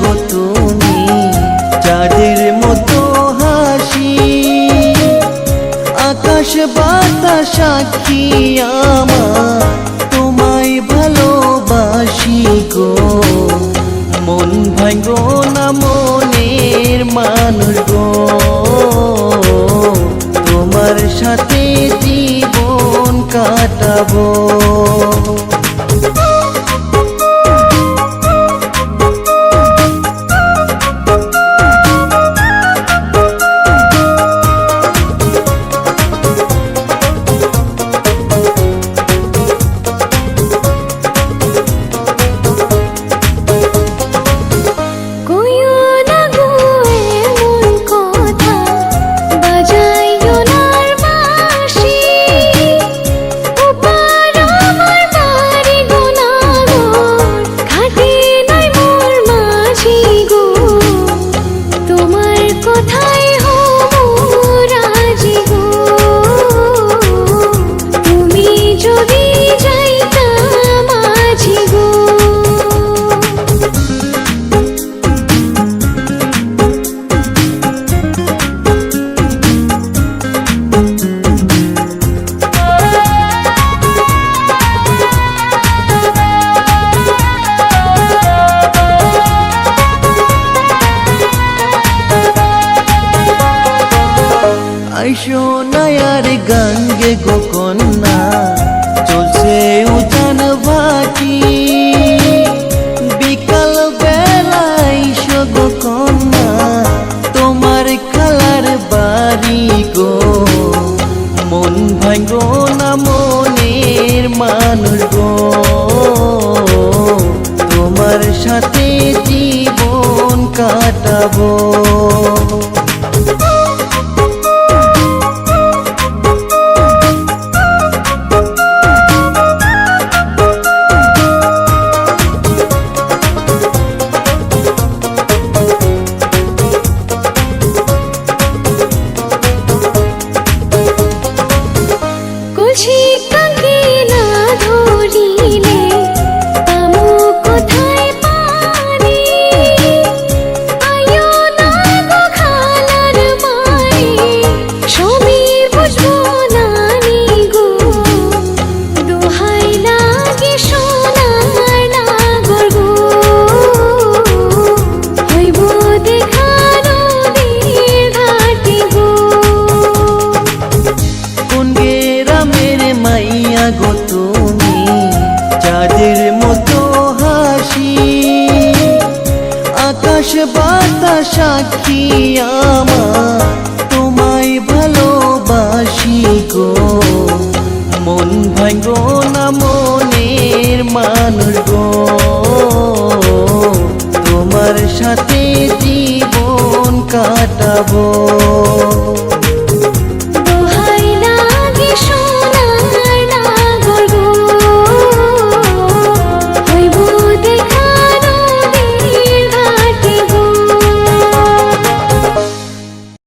গো তুমি, চাঁদের মতো হাসি। আকাশ বাতাস সাক্ষী আমার, তোমায় ভালোবাসি গো। মন ভাঙ্গো না মনের মানুষ গো। তোমার সাথে জীবন কাটাবো। আইসো গঙ্গে গো কন্যা, চলছে উজান ভাটি বিকাল বেলা আইসো গো কন্যা, তোমার খালার বাড়ি গো। মন ভাঙ্গো না মনের মানুষ গো, তোমার সাথে জীবন কাটাবো। তাদের মতো হাসি। আকাশ বাতা সাক্ষী আমা তোমায় ভালোবাসি গো। মন ভাঙ্গো না মনের মানুষ গো। তোমার সাথে জীবন কাটাবো।